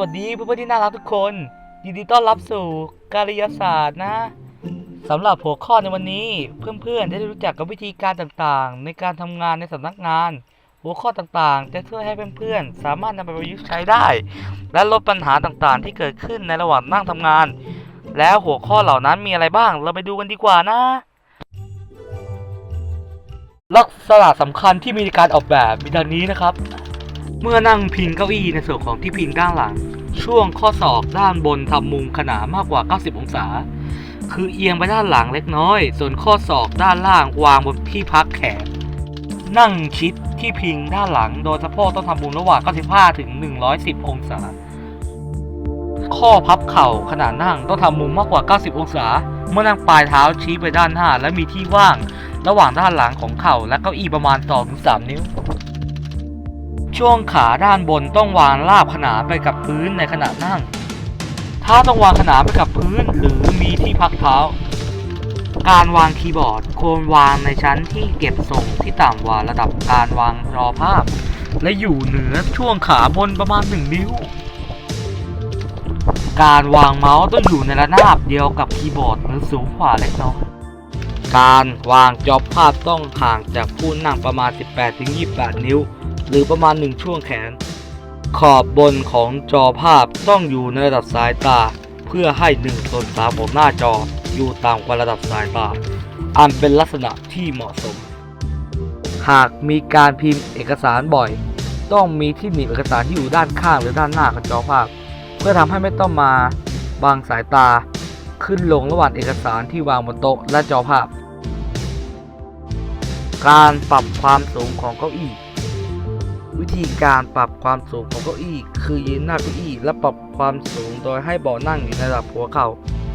วัสดีเพื่อนๆที่น่ารักทุกคน ยินดีต้อนรับสู่การยศาสตร์นะสำหรับหัวข้อในวันนี้เพื่อนๆจะได้รู้จักกับวิธีการต่างๆ ในการทำงานในสำนักงาน หัวข้อต่างๆ จะช่วยให้เพื่อนๆสามารถนำไปประยุกต์ใช้ได้ และลดปัญหาต่างๆ ที่เกิดขึ้นในระหว่างนั่งทำงาน แล้วหัวข้อเหล่านั้นมีอะไรบ้าง เราไปดูกันดีกว่านะ ลักษณะสำคัญที่มีในการออกแบบมีดังนี้นะครับ เมื่อนั่งพิงเก้าอี้ในส่วนของที่พิงด้านหลัง ช่วงข้อศอกด้านบนทำมุมขนานมากกว่า 90 องศา คือเอียงไปด้านหลังเล็กน้อย ส่วนข้อศอกด้านล่างวางบนที่พักแขน นั่งชิดที่พิงด้านหลัง โดยสะโพกต้องทำมุมระหว่าง 95 ถึง 110 องศา ข้อพับเข่าขณะนั่งต้องทำมุมมากกว่า 90 องศา เมื่อนั่งปลายเท้าชี้ไปด้านหน้า และมีที่ว่าง ระหว่างด้านหลังของเข่าและเก้าอี้ประมาณ2-3 นิ้ว ช่วงขาด้านบนต้องวางราบขนานไปกับพื้นในขณะนั่งเท้าต้องวางขนานไปกับพื้นหรือมีที่พักเท้า การวางคีย์บอร์ดควรวางในชั้นที่เก็บทรงที่ต่ำกว่าระดับการวางรอภาพ และอยู่เหนือช่วงขาบนประมาณ1นิ้ว การวางเมาส์ต้องอยู่ในระนาบเดียวกับคีย์บอร์ดหรือสูงกว่าเล็กน้อยการวางจอภาพต้องห่างจากผู้นั่งประมาณ 18-28 นิ้ว หรือประมาณ1ช่วงแขน ขอบบนของจอภาพต้องอยู่ในระดับสายตา เพื่อให้1ส่วน3ของหน้าจออยู่ต่ำกว่าระดับสายตา อันเป็นลักษณะที่เหมาะสม หากมีการพิมพ์เอกสารบ่อย ต้องมีที่หนีบเอกสารที่อยู่ด้านข้างหรือด้านหน้าของจอภาพ เพื่อทำให้ไม่ต้องมาบังสายตาขึ้นลงระหว่างเอกสารที่วางบนโต๊ะและจอภาพ การปรับความสูงของเก้าอี้ วิธีการปรับความสูงของเก้าอี้ คือยืนหน้าเก้าอี้ และปรับความสูงโดยให้เบาะนั่งอยู่ในระดับหัวเข่า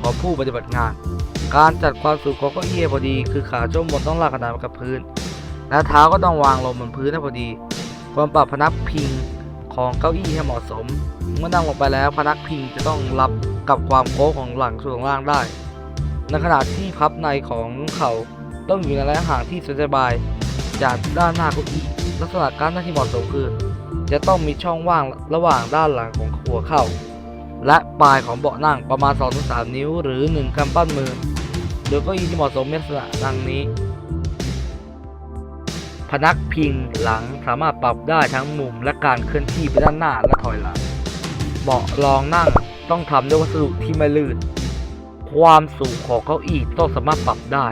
ของผู้ปฏิบัติงาน การจัดความสูงของเก้าอี้พอดี คือขาช่วงบนต้องลากขนานกับพื้น และเท้าก็ต้องวางลงบนพื้นให้พอดี ควรปรับพนักพิงของเก้าอี้ให้เหมาะสม เมื่อนั่งลงไปแล้วพนักพิงจะต้องรับกับความโค้งของหลังส่วนล่างได้ ในขณะที่พับในของเข่าต้องอยู่ในระยะห่างที่สบายจากด้านหน้าเก้าอี้ ลักษณะการนั่งที่เหมาะสมคือจะต้องมีช่องว่างระหว่างด้านหลังของหัวเข่า และปลายของเบาะนั่งประมาณ 2-3 นิ้ว หรือ 1กำปั้นมือ โดยเก้าอี้ที่เหมาะสมมีลักษณะดังนี้ พนักพิงหลังสามารถปรับได้ทั้งมุมและการเคลื่อนที่ไปด้านหน้าและถอยหลัง เบาะรองนั่งต้องทำด้วยวัสดุที่ไม่ลื่น ความสูงของเก้าอี้ต้องสามารถปรับได้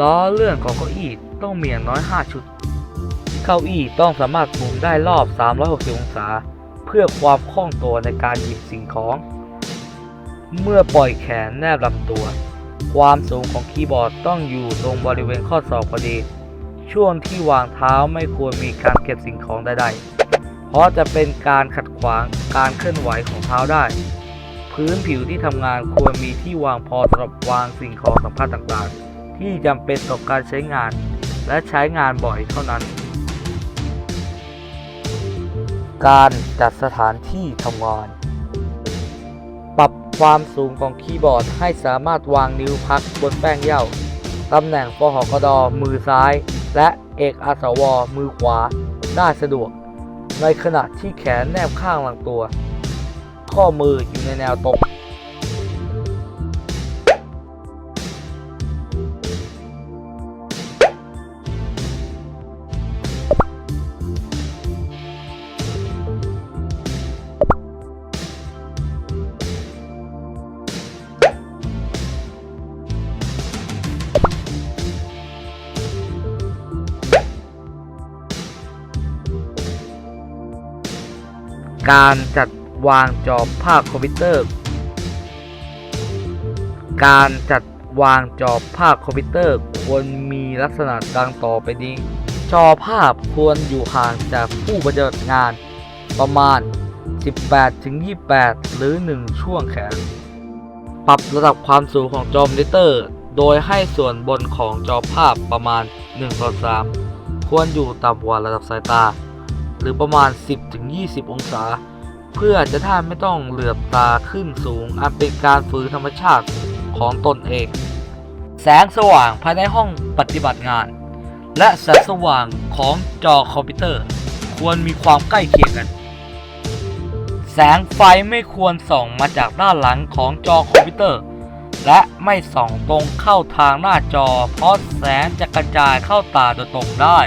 ล้อเลื่อนของเก้าอี้ต้องมีอย่างน้อย 5 ชุด เก้าอี้ต้องสามารถหมุนได้รอบ 360 องศา เพื่อความคล่องตัวในการหยิบสิ่งของ เมื่อปล่อยแขนแนบลำตัว ความสูงของคีย์บอร์ดต้องอยู่ตรงบริเวณข้อศอกพอดี ช่วงที่วางเท้าไม่ควรมีการเก็บสิ่งของใดๆ เพราะจะเป็นการขัดขวางการเคลื่อนไหวของเท้าได้ พื้นผิวที่ทำงานควรมีที่วางพอสำหรับวางสิ่งของสำคัญต่างๆ ที่จำเป็นต่อการใช้งานและใช้งานบ่อยเท่านั้น การจัดสถานที่ทำงาน ปรับความสูงของคีย์บอร์ดให้สามารถวางนิ้วพักบนแป้งเย้าตำแหน่งปหกดมือซ้าย และเอกอาสวมือขวาได้สะดวก ในขณะที่แขนแนบข้างหลังตัว ข้อมืออยู่ในแนวตรง การจัดวางจอภาพคอมพิวเตอร์ การจัดวางจอภาพคอมพิวเตอร์ควรมีลักษณะดังต่อไปนี้ จอภาพควรอยู่ห่างจากผู้ปฏิบัติงานประมาณ 18-28 หรือ 1 ช่วงแขน ปรับระดับความสูงของจอมอนิเตอร์ โดยให้ส่วนบนของจอภาพประมาณ1ต่อ3ควรอยู่ต่ำกว่าระดับสายตา หรือประมาณ 10-20 องศา เพื่อจะท่านไม่ต้องเหลือบตาขึ้นสูง อันเป็นการฝืนธรรมชาติของตนเอง แสงสว่างภายในห้องปฏิบัติงาน และแสงสว่างของจอคอมพิวเตอร์ ควรมีความใกล้เคียงกัน แสงไฟไม่ควรส่องมาจากด้านหลังของจอคอมพิวเตอร์และไม่ส่องตรงเข้าทางหน้าจอ เพราะแสงจะกระจายเข้าตาโดยตรงได้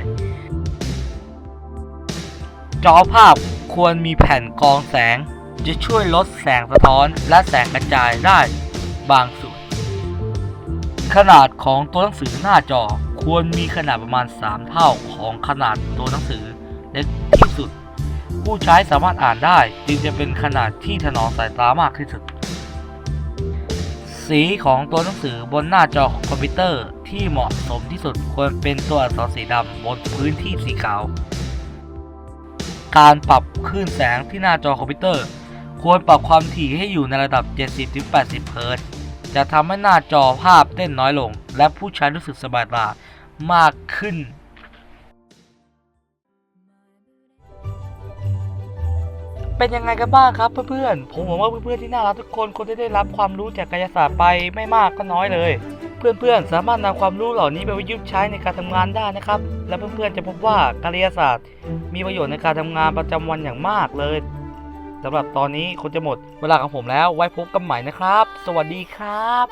จอภาพควรมีแผ่นกรองแสง จะช่วยลดแสงสะท้อนและแสงกระจายได้บางส่วน ขนาดของตัวหนังสือหน้าจอควรมีขนาดประมาณ 3 เท่าของขนาดตัวหนังสือเล็กที่สุด ผู้ใช้สามารถอ่านได้จึงจะเป็นขนาดที่ถนอมสายตามากที่สุด สีของตัวหนังสือบนหน้าจอของคอมพิวเตอร์ที่เหมาะสมที่สุดควรเป็นตัวอักษรสีดำบนพื้นที่สีขาว การปรับคลื่นแสงที่หน้าจอคอมพิวเตอร์ ควรปรับความถี่ให้อยู่ในระดับ 70-80 เฮิรตซ์จะทำให้หน้าจอภาพเต้นน้อยลง และผู้ใช้รู้สึกสบายตามากขึ้นเป็นยังไงกันบ้างครับเพื่อนๆ ผมหวังว่าเพื่อนๆที่น่ารักทุกคนคงจะได้รับความรู้จากกายศาสตร์ไปไม่มากก็น้อยเลย เพื่อนๆ สามารถนำความรู้เหล่านี้ไปประยุกต์ใช้ในการทำงานได้นะครับ และเพื่อนๆ จะพบว่าการเรียนศาสตร์ มีประโยชน์ในการทำงานประจำวันอย่างมากเลยสำหรับตอนนี้คงจะหมดเวลาของผมแล้วไว้พบกันใหม่นะครับ สวัสดีครับ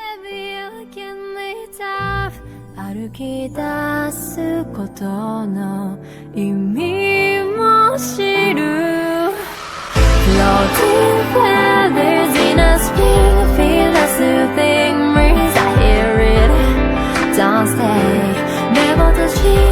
Floating feathers in a spin, feel a soothing can't stay でも確か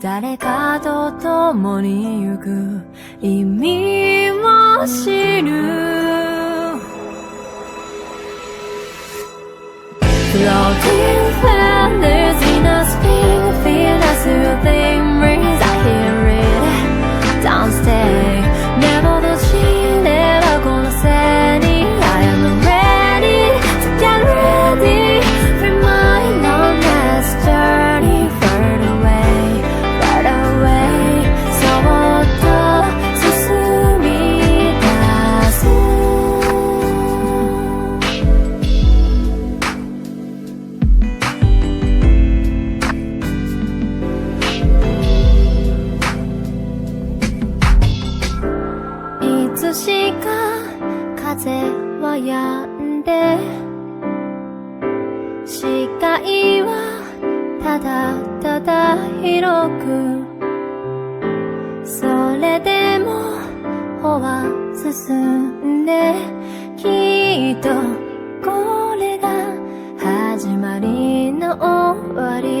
誰かと共に行く意味を知る Floating feathers は止んで視界はただただ広くそれでも歩は進んできっとこれが始まりの終わり。